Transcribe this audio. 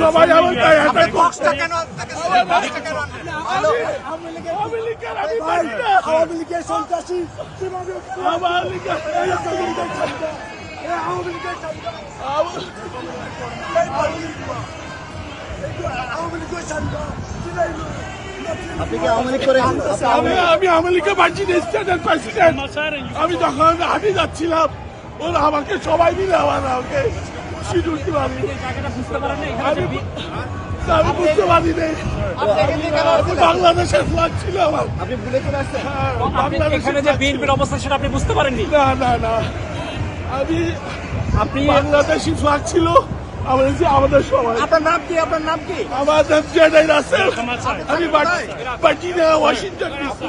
সবাই আমার আওয়ামী লীগের সন্ত্রাসী আওয়ামী লীগের আওয়ামী লীগের আমি আমি স্টেটের প্রেসিডেন্ট আমি যখন হাঁটি যাচ্ছিলাম ওরা আমাকে সবাই মিলে আমার আমাকে সিঁদুর আমি বুঝতে পারি নাই। বাংলাদেশের ফ্লাগ ছিল আমার। হ্যাঁ, এখানে যে। বিএনপির অবস্থা সেটা আপনি বুঝতে পারেননি? না না না। আমি আপনি বাংলাদেশি ফ্লাগ ছিল। আমাদের সবাই আপনার নাম কি আপনার নাম কি আমার নাম জেডাই রাসেল আমি বার্জিনিয়া ওয়াশিংটন ডিসি